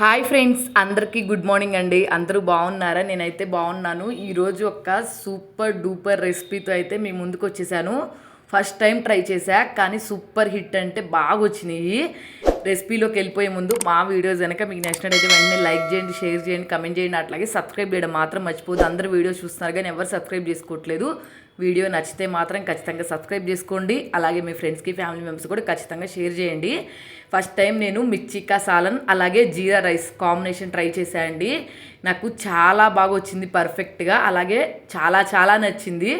Hi friends అందరికీ good morning అండి. అందరూ బాగున్నారా? నేనైతే బాగున్నాను. ఈరోజు ఒక సూపర్ డూపర్ రెసిపీతో అయితే మీ ముందుకు వచ్చేసాను. ఫస్ట్ టైం ట్రై చేశా కానీ సూపర్ హిట్ అంటే బాగా వచ్చినాయి రెసిపీలోకి వెళ్ళిపోయే ముందు మా వీడియోస్ కనుక మీకు నచ్చినట్టయితే వెంటనే లైక్ చేయండి షేర్ చేయండి కమెంట్ చేయండి. అట్లాగే సబ్స్క్రైబ్ చేయడం మాత్రం మర్చిపోదు అందరూ వీడియోస్ చూస్తున్నారు కానీ ఎవరు సబ్స్క్రైబ్ చేసుకోవట్లేదు. వీడియో నచ్చితే మాత్రం ఖచ్చితంగా సబ్స్క్రైబ్ చేసుకోండి. అలాగే మీ ఫ్రెండ్స్కి ఫ్యామిలీ మెంబర్స్ కూడా ఖచ్చితంగా షేర్ చేయండి. ఫస్ట్ టైం నేను మిర్చికా సాలన్ అలాగే జీరా రైస్ కాంబినేషన్ ట్రై చేశానండి నాకు చాలా బాగా వచ్చింది పర్ఫెక్ట్గా. అలాగే చాలా చాలా నచ్చింది.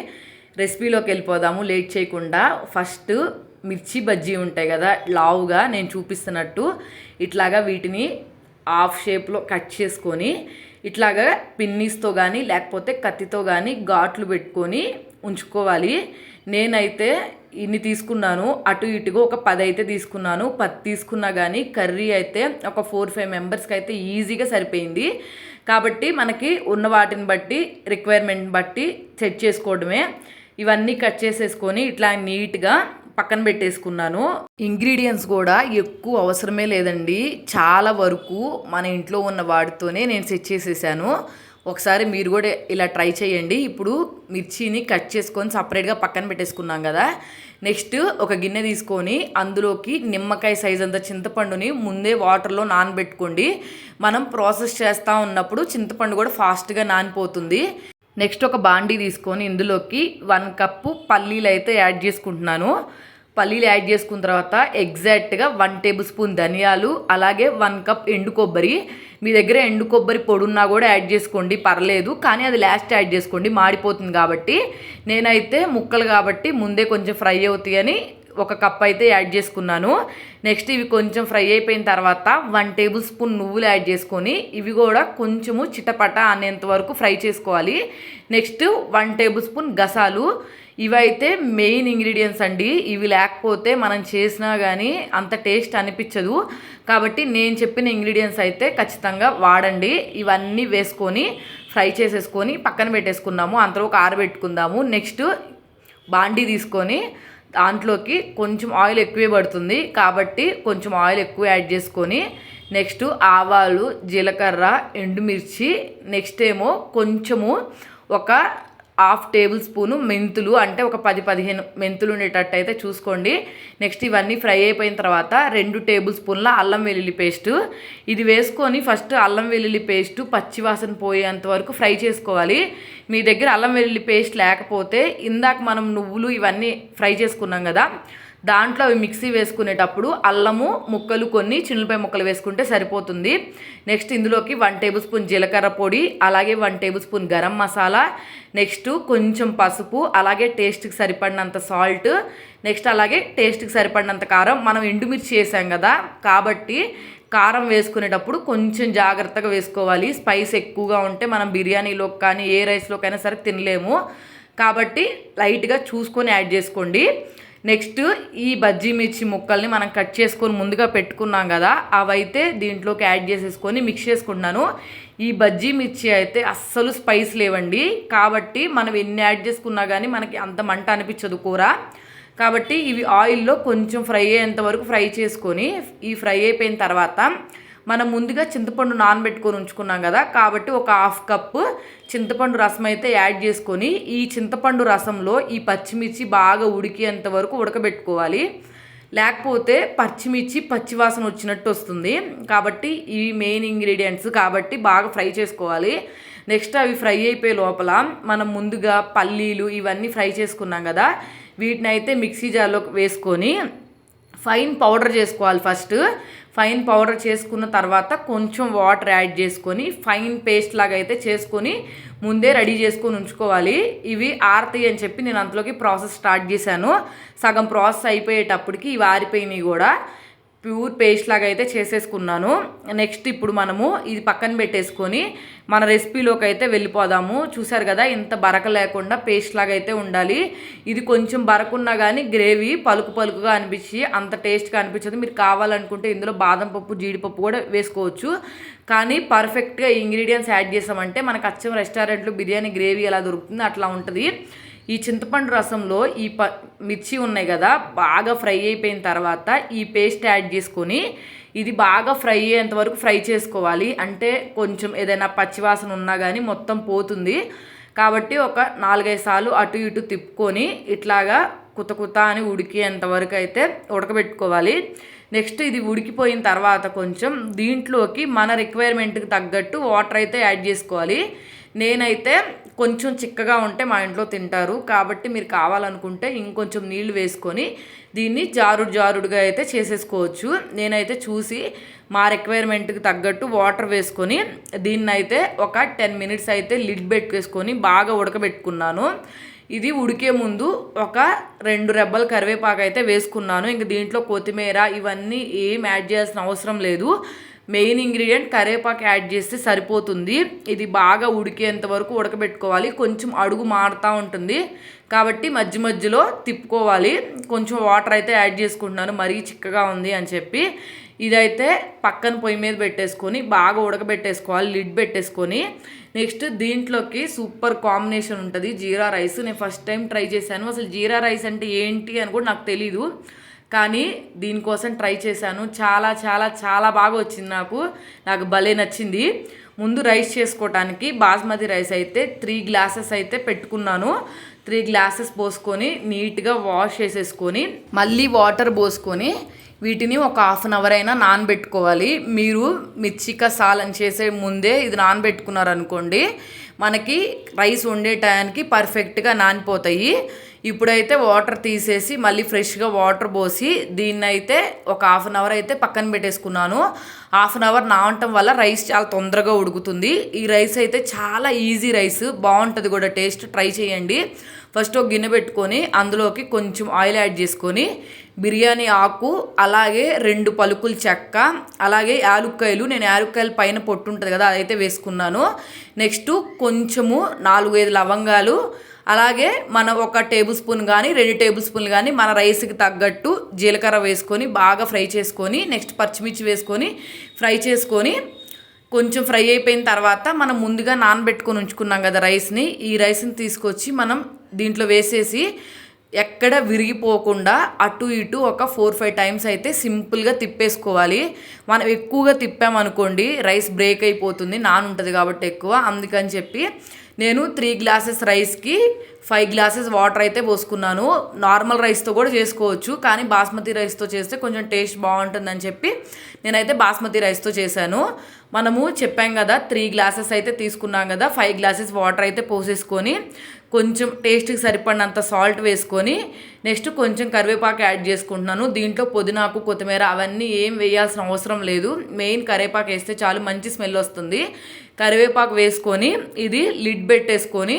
రెసిపీలోకి వెళ్ళిపోదాము లేట్ చేయకుండా. ఫస్ట్ మిర్చి బజ్జీ ఉంటాయి కదా లావుగా నేను చూపిస్తున్నట్టు ఇట్లాగా వీటిని హాఫ్ షేప్లో కట్ చేసుకొని ఇట్లాగా పిన్నీస్తో కానీ లేకపోతే కత్తితో కానీ ఘాట్లు పెట్టుకొని ఉంచుకోవాలి. నేనైతే ఇన్ని తీసుకున్నాను అటు ఇటుగా ఒక పది అయితే తీసుకున్నాను. పది తీసుకున్నా కానీ కర్రీ అయితే ఒక ఫోర్ ఫైవ్ మెంబర్స్కి అయితే ఈజీగా సరిపోయింది. కాబట్టి మనకి ఉన్న వాటిని బట్టి రిక్వైర్మెంట్ బట్టి సెట్ చేసుకోవడమే. ఇవన్నీ కట్ చేసేసుకొని ఇట్లా నీట్గా పక్కన పెట్టేసుకున్నాను. ఇంగ్రీడియంట్స్ కూడా ఎక్కువ అవసరమే లేదండి. చాలా వరకు మన ఇంట్లో ఉన్న వాటితోనే నేను సెట్ చేసేసాను. ఒకసారి మీరు కూడా ఇలా ట్రై చేయండి. ఇప్పుడు మిర్చిని కట్ చేసుకొని సపరేట్గా పక్కన పెట్టేసుకున్నాం కదా. నెక్స్ట్ ఒక గిన్నె తీసుకొని అందులోకి నిమ్మకాయ సైజ్ అంత చింతపండుని ముందే వాటర్లో నానబెట్టుకోండి. మనం ప్రాసెస్ చేస్తూ ఉన్నప్పుడు చింతపండు కూడా ఫాస్ట్గా నానిపోతుంది. నెక్స్ట్ ఒక బాండీ తీసుకొని ఇందులోకి వన్ కప్పు పల్లీలు అయితే యాడ్ చేసుకుంటున్నాను. పల్లీలు యాడ్ చేసుకున్న తర్వాత ఎగ్జాక్ట్గా వన్ టేబుల్ స్పూన్ ధనియాలు అలాగే వన్ కప్ ఎండు కొబ్బరి. మీ దగ్గర ఎండు కొబ్బరి పొడున్నా కూడా యాడ్ చేసుకోండి పర్లేదు కానీ అది లాస్ట్ యాడ్ చేసుకోండి మాడిపోతుంది కాబట్టి. నేనైతే ముక్కలు కాబట్టి ముందే కొంచెం ఫ్రై అవుతాయని ఒక కప్ అయితే యాడ్ చేసుకున్నాను. నెక్స్ట్ ఇవి కొంచెం ఫ్రై అయిపోయిన తర్వాత వన్ టేబుల్ స్పూన్ నువ్వులు యాడ్ చేసుకొని ఇవి కూడా కొంచెము చిటపట అనేంత వరకు ఫ్రై చేసుకోవాలి. నెక్స్ట్ వన్ టేబుల్ స్పూన్ గసాలు. ఇవైతే మెయిన్ ఇంగ్రీడియంట్స్ అండి. ఇవి లేకపోతే మనం చేసినా కానీ అంత టేస్ట్ అనిపించదు. కాబట్టి నేను చెప్పిన ఇంగ్రీడియంట్స్ అయితే ఖచ్చితంగా వాడండి. ఇవన్నీ వేసుకొని ఫ్రై చేసేసుకొని పక్కన పెట్టేసుకున్నాము. అంతలో ఒక ఆరబెట్టుకుందాము. నెక్స్ట్ బాండీ తీసుకొని దాంట్లోకి కొంచెం ఆయిల్ ఎక్కువే పడుతుంది. కాబట్టి కొంచెం ఆయిల్ ఎక్కువ యాడ్ చేసుకొని నెక్స్ట్ ఆవాలు జీలకర్ర ఎండుమిర్చి నెక్స్ట్ ఏమో కొంచెము ఒక హాఫ్ టేబుల్ స్పూను మెంతులు అంటే ఒక పది పదిహేను మెంతులు ఉండేటట్టు అయితే చూసుకోండి. నెక్స్ట్ ఇవన్నీ ఫ్రై అయిపోయిన తర్వాత రెండు టేబుల్ స్పూన్ల అల్లం వెల్లుల్లి పేస్ట్. ఇది వేసుకొని ఫస్ట్ అల్లం వెల్లుల్లి పేస్ట్ పచ్చివాసన పోయేంత వరకు ఫ్రై చేసుకోవాలి. మీ దగ్గర అల్లం వెల్లుల్లి పేస్ట్ లేకపోతే ఇందాక మనం నువ్వులు ఇవన్నీ ఫ్రై చేసుకున్నాం కదా దాంట్లో అవి మిక్సీ వేసుకునేటప్పుడు అల్లము ముక్కలు కొన్ని చిన్నులపై ముక్కలు వేసుకుంటే సరిపోతుంది. నెక్స్ట్ ఇందులోకి వన్ టేబుల్ స్పూన్ జీలకర్ర పొడి అలాగే one tablespoon garam masala next కొంచెం పసుపు అలాగే టేస్ట్కి సరిపడినంత సాల్ట్ నెక్స్ట్ అలాగే టేస్ట్కి సరిపడినంత కారం. మనం ఎండుమిర్చి వేసాం కదా కాబట్టి కారం వేసుకునేటప్పుడు కొంచెం జాగ్రత్తగా వేసుకోవాలి. స్పైస్ ఎక్కువగా ఉంటే మనం బిర్యానీలోకి కానీ ఏ రైస్లోకైనా సరే తినలేము. కాబట్టి లైట్గా చూసుకొని యాడ్ చేసుకోండి. నెక్స్ట్ ఈ బజ్జీ మిర్చి ముక్కల్ని మనం కట్ చేసుకొని ముందుగా పెట్టుకున్నాం కదా అవైతే దీంట్లోకి యాడ్ చేసేసుకొని మిక్స్ చేసుకుంటున్నాను. ఈ బజ్జీ మిర్చి అయితే అస్సలు స్పైస్ లేవండి. కాబట్టి మనం ఎన్ని యాడ్ చేసుకున్నా కానీ మనకి అంత మంట అనిపించదు కూర. కాబట్టి ఇవి ఆయిల్లో కొంచెం ఫ్రై అయ్యేంత వరకు ఫ్రై చేసుకొని ఈ ఫ్రై అయిపోయిన తర్వాత మనం ముందుగా చింతపండు నానబెట్టుకొని ఉంచుకున్నాం కదా కాబట్టి ఒక హాఫ్ కప్పు చింతపండు రసం అయితే యాడ్ చేసుకొని ఈ చింతపండు రసంలో ఈ పచ్చిమిర్చి బాగా ఉడికేంత వరకు ఉడకబెట్టుకోవాలి. లేకపోతే పచ్చిమిర్చి పచ్చివాసన వచ్చినట్టు వస్తుంది. కాబట్టి ఇవి మెయిన్ ఇంగ్రీడియంట్స్ కాబట్టి బాగా ఫ్రై చేసుకోవాలి. నెక్స్ట్ అవి ఫ్రై అయిపోయే లోపల మనం ముందుగా పల్లీలు ఇవన్నీ ఫ్రై చేసుకున్నాం కదా వీటిని అయితే మిక్సీ జార్లో వేసుకొని ఫైన్ పౌడర్ చేసుకోవాలి ఫస్ట్. ఫైన్ పౌడర్ చేసుకున్న తర్వాత కొంచెం వాటర్ యాడ్ చేసుకొని ఫైన్ పేస్ట్ లాగా అయితే చేసుకొని ముందే రెడీ చేసుకొని ఉంచుకోవాలి. ఇవి ఆరతాయి అని చెప్పి నేను అందులోకి ప్రాసెస్ స్టార్ట్ చేశాను. సగం ప్రాసెస్ అయిపోయేటప్పటికి ఇవి ఆరిపోయినాయి కూడా. ప్యూర్ పేస్ట్ లాగా అయితే చేసేసుకున్నాను. నెక్స్ట్ ఇప్పుడు మనము ఇది పక్కన పెట్టేసుకొని మన రెసిపీలోకి అయితే వెళ్ళిపోదాము. చూసారు కదా ఇంత బరక లేకుండా పేస్ట్ లాగా అయితే ఉండాలి. ఇది కొంచెం బరకున్నా కానీ గ్రేవీ పలుకు పలుకుగా అనిపించి అంత టేస్ట్గా అనిపించదు. మీరు కావాలనుకుంటే ఇందులో బాదం పప్పు జీడిపప్పు కూడా వేసుకోవచ్చు. కానీ పర్ఫెక్ట్గా ఇంగ్రీడియంట్స్ యాడ్ చేసామంటే మనకు అచ్చం రెస్టారెంట్లో బిర్యానీ గ్రేవీ ఎలా దొరుకుతుంది అట్లా ఉంటుంది. ఈ చింతపండు రసంలో ఈ ప మిర్చి ఉన్నాయి కదా బాగా ఫ్రై అయిపోయిన తర్వాత ఈ పేస్ట్ యాడ్ చేసుకొని ఇది బాగా ఫ్రై అయ్యేంత వరకు ఫ్రై చేసుకోవాలి. అంటే కొంచెం ఏదైనా పచ్చివాసన ఉన్నా కానీ మొత్తం పోతుంది. కాబట్టి ఒక నాలుగైదు సార్లు అటు ఇటు తిప్పుకొని ఇట్లాగా కుత కుత అని ఉడికేంత వరకు అయితే ఉడకబెట్టుకోవాలి. నెక్స్ట్ ఇది ఉడికిపోయిన తర్వాత కొంచెం దీంట్లోకి మన రిక్వైర్మెంట్కి తగ్గట్టు వాటర్ అయితే యాడ్ చేసుకోవాలి. నేనైతే కొంచెం చిక్కగా ఉంటే మా ఇంట్లో తింటారు. కాబట్టి మీరు కావాలనుకుంటే ఇంకొంచెం నీళ్ళు వేసుకొని దీన్ని జారుడు జారుడుగా అయితే చేసేసుకోవచ్చు. నేనైతే చూసి మా రిక్వైర్మెంట్కి తగ్గట్టు వాటర్ వేసుకొని దీన్ని అయితే ఒక టెన్ మినిట్స్ అయితే లిడ్ పెట్టుకేసుకొని బాగా ఉడకబెట్టుకున్నాను. ఇది ఉడికే ముందు ఒక రెండు రెబ్బల కరివేపాకు అయితే వేసుకున్నాను. ఇంక దీంట్లో కొత్తిమీర ఇవన్నీ ఏం యాడ్ చేయాల్సిన అవసరం లేదు. మెయిన్ ఇంగ్రీడియంట్ కరివేపాకు యాడ్ చేస్తే సరిపోతుంది. ఇది బాగా ఉడికేంత వరకు ఉడకబెట్టుకోవాలి. కొంచెం అడుగు మారుతూ ఉంటుంది. కాబట్టి మధ్య మధ్యలో తిప్పుకోవాలి. కొంచెం వాటర్ అయితే యాడ్ చేసుకుంటున్నాను. మరీ చిక్కగా ఉంది అని చెప్పి. ఇదైతే పక్కన పొయ్యి మీద పెట్టేసుకొని బాగా ఉడకబెట్టేసుకోవాలి. లిడ్ పెట్టేసుకొని. నెక్స్ట్ దీంట్లోకి సూపర్ కాంబినేషన్ ఉంటుంది. జీరా రైస్. నేను ఫస్ట్ టైం ట్రై చేశాను. అసలు జీరా రైస్ అంటే ఏంటి అని కూడా నాకు తెలీదు. కానీ దీనికోసం ట్రై చేశాను. చాలా చాలా చాలా బాగా వచ్చింది నాకు. నాకు భలే నచ్చింది. ముందు రైస్ చేసుకోవటానికి బాస్మతి రైస్ అయితే త్రీ గ్లాసెస్ అయితే పెట్టుకున్నాను. త్రీ గ్లాసెస్ పోసుకొని నీట్గా వాష్ చేసేసుకొని మళ్ళీ వాటర్ పోసుకొని వీటిని ఒక హాఫ్ అన్ అవర్ అయినా నానబెట్టుకోవాలి. మీరు మిర్చిక సాలని చేసే ముందే ఇది నానబెట్టుకున్నారనుకోండి మనకి రైస్ వండే టయానికి పర్ఫెక్ట్గా నానిపోతాయి. ఇప్పుడైతే వాటర్ తీసేసి మళ్ళీ ఫ్రెష్గా వాటర్ పోసి దీన్ని అయితే ఒక హాఫ్ అన్ అవర్ అయితే పక్కన పెట్టేసుకున్నాను. హాఫ్ అన్ అవర్ నావటం వల్ల రైస్ చాలా తొందరగా ఉడుకుతుంది. ఈ రైస్ అయితే చాలా ఈజీ రైస్ బాగుంటుంది కూడా. టేస్ట్ ట్రై చేయండి. ఫస్ట్ ఒక గిన్నె పెట్టుకొని అందులోకి కొంచెం ఆయిల్ యాడ్ చేసుకొని బిర్యానీ ఆకు అలాగే రెండు పలుకులు చెక్క అలాగే యాలుక్కాయలు. నేను యాలుక్కాయలు పైన పొట్టు ఉంటుంది కదా అదైతే వేసుకున్నాను. నెక్స్ట్ కొంచెము నాలుగు ఐదు లవంగాలు అలాగే మనం ఒక టేబుల్ స్పూన్ కానీ రెండు టేబుల్ స్పూన్లు కానీ మన రైస్కి తగ్గట్టు జీలకర్ర వేసుకొని బాగా ఫ్రై చేసుకొని నెక్స్ట్ పచ్చిమిర్చి వేసుకొని ఫ్రై చేసుకొని కొంచెం ఫ్రై అయిపోయిన తర్వాత మనం ముందుగా నానబెట్టుకొని ఉంచుకున్నాం కదా రైస్ని. ఈ రైస్ని తీసుకొచ్చి మనం దీంట్లో వేసేసి ఎక్కడ విరిగిపోకుండా అటు ఇటు ఒక ఫోర్ ఫైవ్ టైమ్స్ అయితే సింపుల్గా తిప్పేసుకోవాలి. మనం ఎక్కువగా తిప్పామనుకోండి రైస్ బ్రేక్ అయిపోతుంది నాన్ ఉంటుంది కాబట్టి ఎక్కువ. అందుకని చెప్పి నేను త్రీ గ్లాసెస్ రైస్కి ఫైవ్ గ్లాసెస్ వాటర్ అయితే పోసుకున్నాను. నార్మల్ రైస్తో కూడా చేసుకోవచ్చు కానీ బాస్మతి రైస్తో చేస్తే కొంచెం టేస్ట్ బాగుంటుందని చెప్పి నేనైతే బాస్మతి రైస్తో చేశాను. మనము చెప్పాం కదా త్రీ గ్లాసెస్ అయితే తీసుకున్నాం కదా ఫైవ్ గ్లాసెస్ వాటర్ అయితే పోసేసుకొని కొంచెం టేస్ట్కి సరిపడినంత సాల్ట్ వేసుకొని నెక్స్ట్ కొంచెం కరివేపాకు యాడ్ చేసుకుంటున్నాను. దీంట్లో పుదీనాకు కొత్తిమీర అవన్నీ ఏం వేయాల్సిన అవసరం లేదు. మెయిన్ కరివేపాకు వేస్తే చాలు మంచి స్మెల్ వస్తుంది. కరివేపాకు వేసుకొని ఇది లిడ్ పెట్టేసుకొని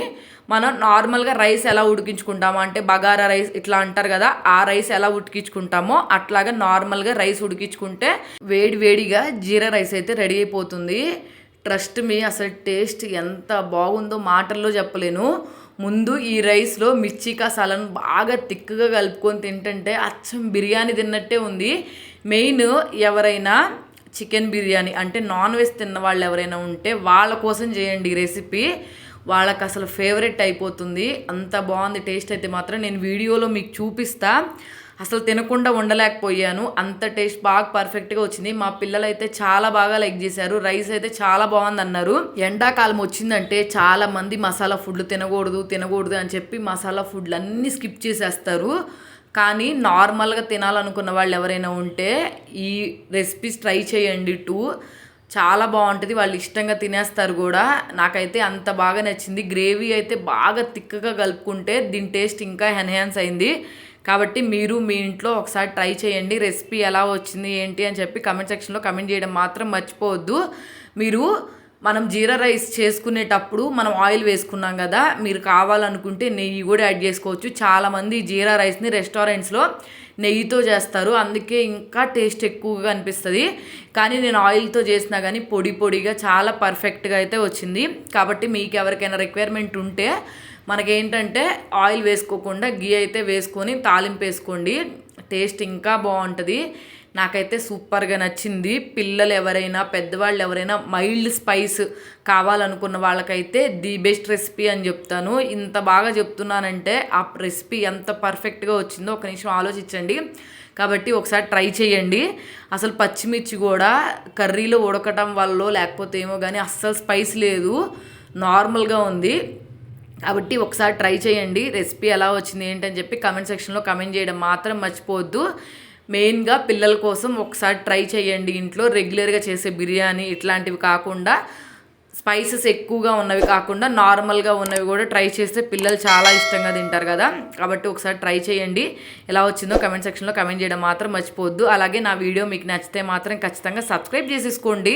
మనం నార్మల్గా రైస్ ఎలా ఉడికించుకుంటామో అంటే బగారా రైస్ ఇట్లా అంటారు కదా ఆ రైస్ ఎలా ఉడికించుకుంటామో అట్లాగా నార్మల్గా రైస్ ఉడికించుకుంటే వేడి వేడిగా జీరా రైస్ అయితే రెడీ అయిపోతుంది. ట్రస్ట్ మీ అసలు టేస్ట్ ఎంత బాగుందో మాటల్లో చెప్పలేను. ముందు ఈ రైస్లో మిర్చి కసాలను బాగా తిక్కుగా కలుపుకొని తింటుంటే అచ్చం బిర్యానీ తిన్నట్టే ఉంది. మెయిన్ ఎవరైనా చికెన్ బిర్యానీ అంటే నాన్ వెజ్ తిన్న వాళ్ళు ఎవరైనా ఉంటే వాళ్ళ కోసం చేయండి ఈ రెసిపీ. వాళ్ళకి అసలు ఫేవరెట్ అయిపోతుంది. అంత బాగుంది టేస్ట్ అయితే మాత్రం నేను వీడియోలో మీకు చూపిస్తా. అసలు తినకుండా ఉండలేకపోయాను. అంత టేస్ట్ బాగా పర్ఫెక్ట్గా వచ్చింది. మా పిల్లలు అయితే చాలా బాగా లైక్ చేశారు. రైస్ అయితే చాలా బాగుంది అన్నారు ఎండాకాలం వచ్చిందంటే చాలా మంది మసాలా ఫుడ్లు తినకూడదు తినకూడదు అని చెప్పి మసాలా ఫుడ్లు అన్నీ స్కిప్ చేసేస్తారు. కానీ నార్మల్గా తినాలనుకున్న వాళ్ళు ఎవరైనా ఉంటే ఈ రెసిపీస్ ట్రై చేయండి టూ చాలా బాగుంటుంది. వాళ్ళు ఇష్టంగా తినేస్తారు కూడా. నాకైతే అంత బాగా నచ్చింది. గ్రేవీ అయితే బాగా తిక్కగా కలుపుకుంటే దీని టేస్ట్ ఇంకా ఎన్హాన్స్ అయింది. కాబట్టి మీరు మీ ఇంట్లో ఒకసారి ట్రై చేయండి. రెసిపీ ఎలా వచ్చింది ఏంటి అని చెప్పి కమెంట్ సెక్షన్లో కమెంట్ చేయడం మాత్రం మర్చిపోవద్దు. మీరు మనం జీరా రైస్ చేసుకునేటప్పుడు మనం ఆయిల్ వేసుకున్నాం కదా మీరు కావాలనుకుంటే నెయ్యి కూడా యాడ్ చేసుకోవచ్చు. చాలామంది జీరా రైస్ని రెస్టారెంట్స్లో నెయ్యితో చేస్తారు. అందుకే ఇంకా టేస్ట్ ఎక్కువగా అనిపిస్తుంది. కానీ నేను ఆయిల్తో చేసినా కానీ పొడి పొడిగా చాలా పర్ఫెక్ట్గా అయితే వచ్చింది. కాబట్టి మీకు ఎవరికైనా రిక్వైర్మెంట్ ఉంటే మనకేంటంటే ఆయిల్ వేసుకోకుండా గీ అయితే వేసుకొని తాలింపు వేసుకోండి. టేస్ట్ ఇంకా బాగుంటుంది. నాకైతే సూపర్గా నచ్చింది. పిల్లలు ఎవరైనా పెద్దవాళ్ళు ఎవరైనా మైల్డ్ స్పైస్ కావాలనుకున్న వాళ్ళకైతే ది బెస్ట్ రెసిపీ అని చెప్తాను. ఇంత బాగా చెప్తున్నానంటే ఆ రెసిపీ ఎంత పర్ఫెక్ట్గా వచ్చిందో ఒక నిమిషం ఆలోచించండి. కాబట్టి ఒకసారి ట్రై చేయండి. అసలు పచ్చిమిర్చి కూడా కర్రీలో ఉడకటం వల్ల లేకపోతే ఏమో కానీ అస్సలు స్పైస్ లేదు. నార్మల్గా ఉంది. కాబట్టి ఒకసారి ట్రై చేయండి. రెసిపీ ఎలా వచ్చింది ఏంటని చెప్పి కమెంట్ సెక్షన్లో కమెంట్ చేయడం మాత్రం మర్చిపోవద్దు. మెయిన్గా పిల్లల కోసం ఒకసారి ట్రై చేయండి ఇంట్లో. రెగ్యులర్గా చేసే బిర్యానీ ఇట్లాంటివి కాకుండా స్పైసెస్ ఎక్కువగా ఉన్నవి కాకుండా నార్మల్గా ఉన్నవి కూడా ట్రై చేస్తే పిల్లలు చాలా ఇష్టంగా తింటారు కదా. కాబట్టి ఒకసారి ట్రై చేయండి. ఎలా వచ్చిందో కమెంట్ సెక్షన్లో కమెంట్ చేయడం మాత్రం మర్చిపోవద్దు. అలాగే నా వీడియో మీకు నచ్చితే మాత్రం ఖచ్చితంగా సబ్స్క్రైబ్ చేసేసుకోండి.